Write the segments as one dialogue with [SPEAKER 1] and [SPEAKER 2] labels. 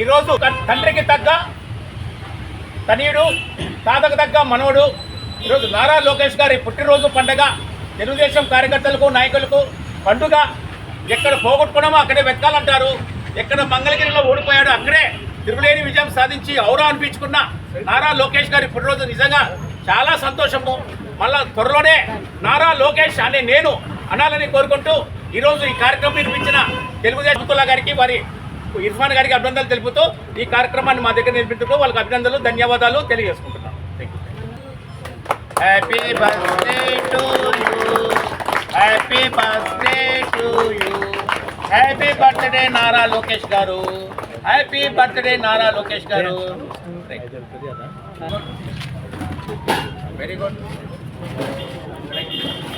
[SPEAKER 1] ఈరోజు తండ్రికి తగ్గ తనయుడు తాతకు తగ్గ మనవడు ఈరోజు నారా లోకేష్ గారి పుట్టినరోజు పండగ. తెలుగుదేశం కార్యకర్తలకు నాయకులకు పండుగ. ఎక్కడ పోగొట్టుకున్నామో అక్కడే వెతకాలంటారు. ఎక్కడ మంగళగిరిలో ఓడిపోయాడో అక్కడే తిరుగులేని విజయం సాధించి ఔరా అనిపించుకున్న నారా లోకేష్ గారి పుట్టినరోజు నిజంగా చాలా సంతోషము. మళ్ళా త్వరలోనే నారా లోకేష్ అనే నేను అనాలని కోరుకుంటూ ఈరోజు ఈ కార్యక్రమం నిర్మించిన తెలుగుదేశం అబ్దుల్లా గారికి వారి ఇర్ఫాన్ గారికి అభినందనలు తెలుపుతూ ఈ కార్యక్రమాన్ని మా దగ్గర నిర్మించుతూ వాళ్ళకి అభినందనలు ధన్యవాదాలు తెలియజేసుకుంటున్నాం. Happy birthday to you happy birthday to you happy birthday Nara Lokesh garu. Happy birthday Nara Lokesh garu. Very good very good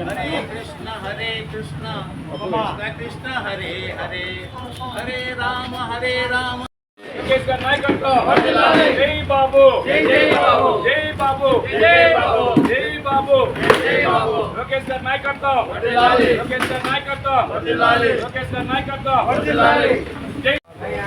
[SPEAKER 1] Hare Krishna Hare Krishna Krishna Krishna Hare Hare Hare Rama Hare Rama
[SPEAKER 2] Lokesh గారి నాయకత్వం జై బాబు జై బాబు జై బాబు జై బాబు జై బాబు జై బాబు లోకేష్ గారి నాయకత్వం లోకేష్ గారి నాయకత్వం లోకేష్ గారి నాయకత్వం జై పోయా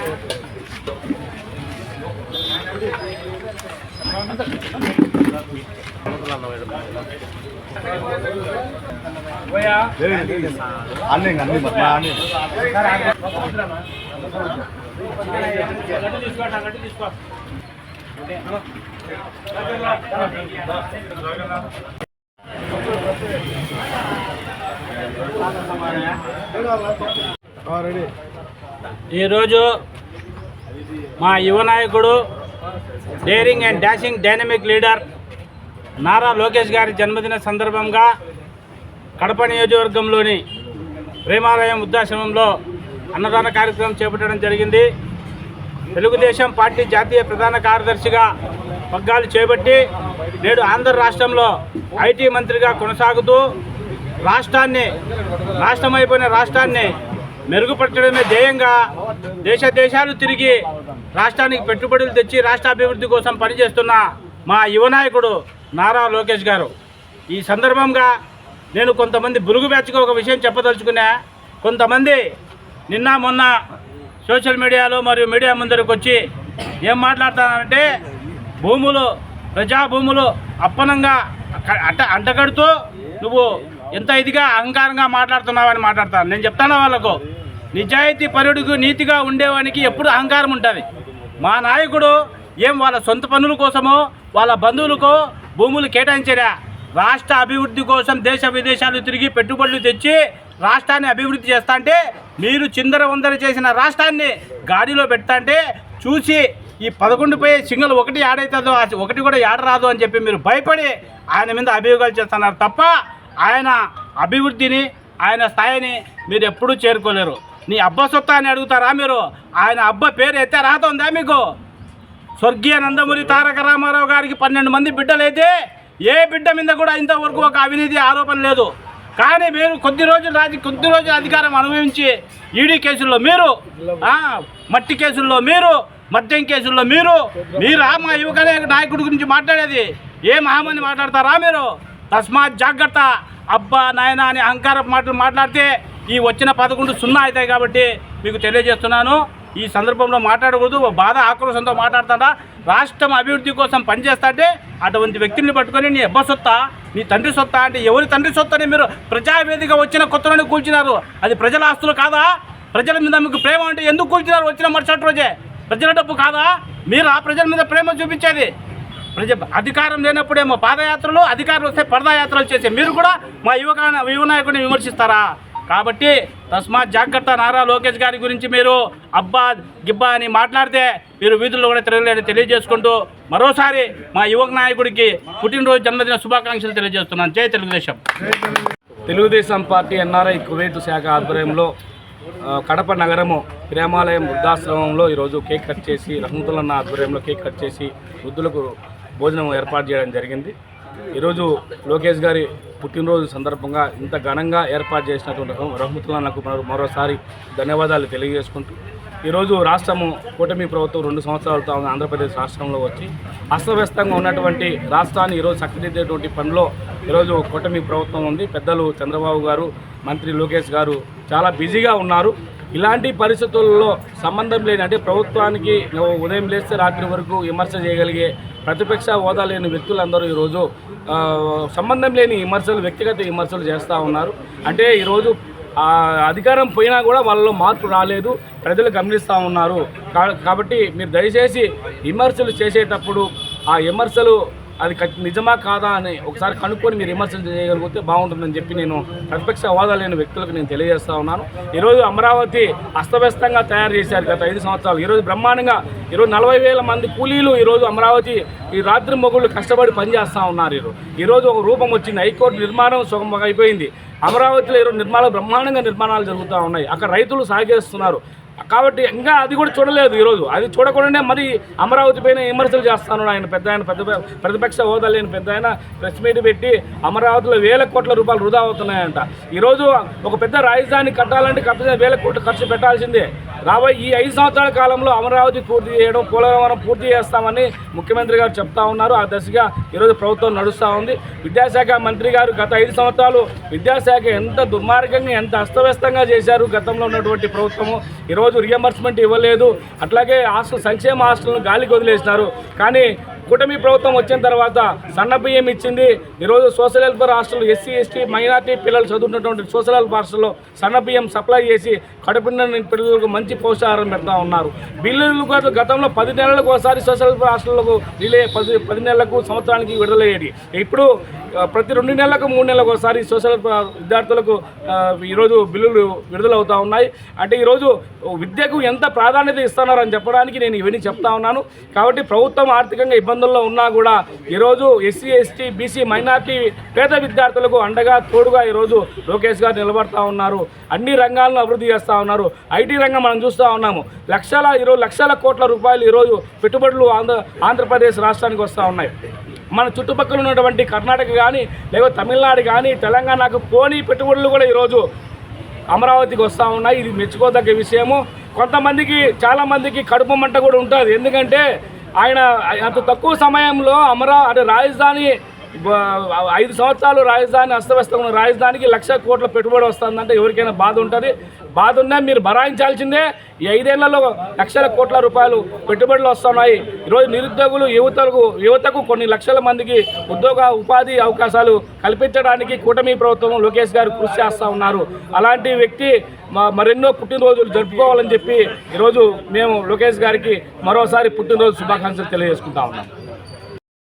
[SPEAKER 3] అన్నీ అన్నీ అన్నీ
[SPEAKER 4] ఈరోజు మా యువ నాయకుడు daring and dashing dynamic leader Nara Lokesh గారి జన్మదిన సందర్భంగా కడప నియోజకవర్గంలోని ప్రేమాలయం వృద్ధాశ్రమంలో అన్నదాన కార్యక్రమం చేపట్టడం జరిగింది. తెలుగుదేశం పార్టీ జాతీయ ప్రధాన కార్యదర్శిగా పగ్గాలు చేపట్టి నేడు ఆంధ్ర రాష్ట్రంలో ఐటీ మంత్రిగా కొనసాగుతూ రాష్ట్రాన్ని రాష్ట్రమైపోయిన రాష్ట్రాన్ని మెరుగుపరచడమే ధ్యేయంగా దేశ దేశాలు తిరిగి రాష్ట్రానికి పెట్టుబడులు తెచ్చి రాష్ట్ర అభివృద్ధి కోసం పనిచేస్తున్న మా యువనాయకుడు నారా లోకేష్ గారు. ఈ సందర్భంగా నేను కొంతమంది బురుగు బ్యాచ్కి ఒక విషయం చెప్పదలుచుకున్నా. కొంతమంది నిన్న మొన్న సోషల్ మీడియాలో మరియు మీడియా ముందరకు వచ్చి ఏం మాట్లాడతానంటే భూములు ప్రజా భూములు అప్పనంగా అక్క- అట్ట అంటగడుతూ నువ్వు ఎంత ఇదిగా అహంకారంగా మాట్లాడుతున్నావని మాట్లాడతాను నేను చెప్తాను వాళ్ళకు? నిజాయితీ పరుడుకు నీతిగా ఉండేవానికి ఎప్పుడు అహంకారం ఉంటుంది. మా నాయకుడు ఏం వాళ్ళ సొంత పనుల కోసమో వాళ్ళ బంధువులకో భూములు కేటాయించరా? రాష్ట్ర అభివృద్ధి కోసం దేశ విదేశాలు తిరిగి పెట్టుబడులు తెచ్చి రాష్ట్రాన్ని అభివృద్ధి చేస్తా అంటే మీరు చిందర వందర చేసిన రాష్ట్రాన్ని గాడిలో పెడతా అంటే చూసి ఈ పదకొండు పోయి సింగల్ ఒకటి ఆడవుతుందో ఒకటి కూడా ఆడరాదు అని చెప్పి మీరు భయపడి ఆయన మీద అభియోగాలు చేస్తున్నారు తప్ప ఆయన అభివృద్ధిని ఆయన స్థాయిని మీరు ఎప్పుడూ చేరుకోలేరు. నీ అబ్బ సొత్తా అని అడుగుతారా మీరు? ఆయన అబ్బ పేరు ఎత్తే రాతుందా మీకు? స్వర్గీయ నందమూరి తారక రామారావు గారికి పన్నెండు మంది బిడ్డలైతే ఏ బిడ్డ మీద కూడా ఇంతవరకు ఒక అవినీతి ఆరోపణ లేదు. కానీ మీరు కొద్ది రోజులు రాజు కొద్ది రోజులు అధికారం అనుభవించి ఈడీ కేసుల్లో మీరు మట్టి కేసుల్లో మీరు మద్యం కేసుల్లో మీరు మీరు ఆ మా యువక నాయకుడి గురించి మాట్లాడేది ఏ మహామని మాట్లాడతారా మీరు? తస్మాత్ జాగ్రత్త. అబ్బా నాయన అని అహంకార మాటలు మాట్లాడితే ఈ వచ్చిన పదకొండు సున్నా అవుతాయి కాబట్టి మీకు తెలియజేస్తున్నాను. ఈ సందర్భంలో మాట్లాడకూడదు. బాధ ఆక్రోశంతో మాట్లాడుతాడా రాష్ట్రం అభివృద్ధి కోసం పనిచేస్తాంటే అటువంటి వ్యక్తిని పట్టుకొని నీ అబ్బ సొత్తా నీ తండ్రి సొత్తా అంటే ఎవరి తండ్రి సొత్తని మీరు ప్రజావేదిక వచ్చిన కొత్తలోనే కూల్చినారు. అది ప్రజల ఆస్తులు కాదా? ప్రజల మీద మీకు ప్రేమ అంటే ఎందుకు కూల్చినారు వచ్చిన మరుసటి రోజే? ప్రజల డబ్బు కాదా? మీరు ఆ ప్రజల మీద ప్రేమ చూపించేది. ప్రజ అధికారం లేనప్పుడేమో పాదయాత్రలు అధికారులు వస్తే పరదాయాత్రలు చేసే మీరు కూడా మా యువక యువనాయకుడిని విమర్శిస్తారా? కాబట్టి తస్మాత్ జాగ్రత్త నారా లోకేష్ గారి గురించి మీరు అబ్బా గిబ్బా అని మాట్లాడితే మీరు వీధుల్లో కూడా తిరగలేని తెలియజేసుకుంటూ మరోసారి మా యువక నాయకుడికి పుట్టినరోజు జన్మదిన శుభాకాంక్షలు తెలియజేస్తున్నాను. జై
[SPEAKER 5] Telugu Desam. Telugu Desam party NRI Kuwait శాఖ ఆధ్వర్యంలో కడప నగరము ప్రేమాలయం వృద్ధాశ్రమంలో ఈరోజు కేక్ కట్ చేసి రహమతులన్న ఆధ్వర్యంలో కేక్ కట్ చేసి వృద్ధులకు భోజనం ఏర్పాటు చేయడం జరిగింది. ఈరోజు లోకేష్ గారి పుట్టినరోజు సందర్భంగా ఇంత ఘనంగా ఏర్పాటు చేసినటువంటి రహ- నాకు మరోసారి ధన్యవాదాలు తెలియజేసుకుంటూ ఈరోజు రాష్ట్రము కూటమి ప్రభుత్వం రెండు సంవత్సరాలతో ఆంధ్రప్రదేశ్ రాష్ట్రంలో వచ్చి అస్తవ్యస్తంగా ఉన్నటువంటి రాష్ట్రాన్ని ఈరోజు చక్కదిద్దేటువంటి పనిలో ఈరోజు కూటమి ప్రభుత్వం ఉంది. పెద్దలు చంద్రబాబు గారు మంత్రి లోకేష్ గారు చాలా బిజీగా ఉన్నారు. ఇలాంటి పరిస్థితుల్లో సంబంధం లేని అంటే ప్రభుత్వానికి ఉదయం లేస్తే రాత్రి వరకు విమర్శ చేయగలిగే ప్రతిపక్ష హోదా లేని వ్యక్తులందరూ ఈరోజు సంబంధం లేని విమర్శలు వ్యక్తిగత విమర్శలు చేస్తూ ఉన్నారు. అంటే ఈరోజు అధికారం పోయినా కూడా వాళ్ళలో మార్పు రాలేదు. ప్రజలు గమనిస్తూ ఉన్నారు. కా- కాబట్టి మీరు దయచేసి విమర్శలు చేసేటప్పుడు ఆ విమర్శలు అది నిజమా కాదా అని ఒకసారి కనుక్కొని మీరు విమర్శలు చేయగలిగితే బాగుంటుందని చెప్పి నేను ప్రతిపక్ష హోదా లేని వ్యక్తులకు నేను తెలియజేస్తా ఉన్నాను. ఈరోజు అమరావతి అస్తవ్యస్తంగా తయారు చేశారు గత ఐదు సంవత్సరాలు. ఈరోజు బ్రహ్మాండంగా ఈరోజు నలభై వేల మంది కూలీలు ఈరోజు అమరావతి ఈ రాత్రి మొగుళ్ళు కష్టపడి పనిచేస్తూ ఉన్నారు ఈరోజు. ఈరోజు ఒక రూపం వచ్చింది. హైకోర్టు నిర్మాణం సుగమంగా అయిపోయింది అమరావతిలో ఈరోజు నిర్మాణాలు బ్రహ్మాండంగా నిర్మాణాలు జరుగుతూ ఉన్నాయి. అక్కడ రైతులు సాగేస్తున్నారు. కాబట్టి ఇంకా అది కూడా చూడలేదు ఈరోజు. అది చూడకుండానే మరి అమరావతి పైన విమర్శలు చేస్తాను ఆయన పెద్ద ఆయన పెద్ద ప్రతిపక్ష హోదా లేని పెద్ద ఆయన ప్రెస్ మీట్ పెట్టి అమరావతిలో వేల కోట్ల రూపాయలు వృధా అవుతున్నాయంట. ఈరోజు ఒక పెద్ద రాజధాని కట్టాలంటే కట్టిన వేల కోట్లు ఖర్చు పెట్టాల్సిందే. రాబోయే ఈ ఐదు సంవత్సరాల కాలంలో అమరావతి పూర్తి చేయడం పోలవరం పూర్తి చేస్తామని ముఖ్యమంత్రి గారు చెప్తా ఉన్నారు. ఆ దశగా ఈరోజు ప్రభుత్వం నడుస్తూ ఉంది. విద్యాశాఖ మంత్రి గారు గత ఐదు సంవత్సరాలు విద్యాశాఖ ఎంత దుర్మార్గంగా ఎంత అస్తవ్యస్తంగా చేశారు గతంలో ఉన్నటువంటి ప్రభుత్వము. ఈరోజు రియంబర్స్మెంట్ ఇవ్వలేదు. అట్లాగే హాస్టల్ సంక్షేమ హాస్టల్ను గాలికి వదిలేసినారు. కానీ కూటమి ప్రభుత్వం వచ్చిన తర్వాత సన్న బియ్యం ఇచ్చింది. ఈరోజు social welfare hostel SC ST minority పిల్లలు చదువుతున్నటువంటి సోషల్ వెల్ఫేర్ హాస్టల్లో సన్న బియ్యం సప్లై చేసి కడుపున్న పిల్లలకు మంచి పోషకాహారం పెడతా ఉన్నారు. బిల్లులు కూడా గతంలో పది నెలలకు ఒకసారి సోషల్ వెల్ఫేర్ హాస్టళ్ళకు రిలే పది పది నెలలకు సంవత్సరానికి విడుదలయ్యేది. ఇప్పుడు ప్రతి రెండు నెలలకు మూడు నెలలకు ఒకసారి సోషల్ విద్యార్థులకు ఈరోజు బిల్లులు విడుదలవుతా ఉన్నాయి. అంటే ఈరోజు విద్యకు ఎంత ప్రాధాన్యత ఇస్తున్నారని చెప్పడానికి నేను ఇవన్నీ చెప్తా ఉన్నాను. కాబట్టి ప్రభుత్వం ఆర్థికంగా ఇబ్బందుల్లో ఉన్నా కూడా ఈరోజు ఎస్సీ ఎస్టీ బీసీ మైనార్టీ పేద విద్యార్థులకు అండగా తోడుగా ఈరోజు లోకేష్ గారు నిలబడతా ఉన్నారు. అన్ని రంగాలను అభివృద్ధి చేస్తూ ఉన్నారు. ఐటీ రంగం మనం చూస్తూ ఉన్నాము. లక్షల ఈరోజు లక్షల కోట్ల రూపాయలు ఈరోజు పెట్టుబడులు ఆంధ్ర ఆంధ్రప్రదేశ్ రాష్ట్రానికి వస్తూ ఉన్నాయి. మన చుట్టుపక్కల ఉన్నటువంటి కర్ణాటక కానీ లేకపోతే తమిళనాడు కానీ తెలంగాణకు పోనీ పెట్టుబడులు కూడా ఈరోజు అమరావతికి వస్తూ ఉన్నాయి. ఇది మెచ్చుకోదగ్గ విషయము. కొంతమందికి చాలామందికి కడుపు మంట కూడా ఉంటుంది. ఎందుకంటే ఆయన అంత తక్కువ సమయంలో అమరా అంటే రాజధాని ఐదు సంవత్సరాలు రాజధాని అస్తవ్యస్తంగా ఉన్న రాజధానికి లక్ష కోట్ల పెట్టుబడి వస్తుందంటే ఎవరికైనా బాధ ఉంటుంది. బాధ ఉన్నా మీరు భరాయించాల్సిందే. ఈ ఐదేళ్ళలో లక్షల కోట్ల రూపాయలు పెట్టుబడులు వస్తున్నాయి. ఈరోజు నిరుద్యోగులు యువతకు యువతకు కొన్ని లక్షల మందికి ఉద్యోగ ఉపాధి అవకాశాలు కల్పించడానికి కూటమి ప్రభుత్వం లోకేష్ గారు కృషి చేస్తూ ఉన్నారు. అలాంటి వ్యక్తి మరెన్నో పుట్టినరోజులు జరుపుకోవాలని చెప్పి ఈరోజు మేము లోకేష్ గారికి మరోసారి పుట్టినరోజు శుభాకాంక్షలు తెలియజేసుకుంటా ఉన్నాం.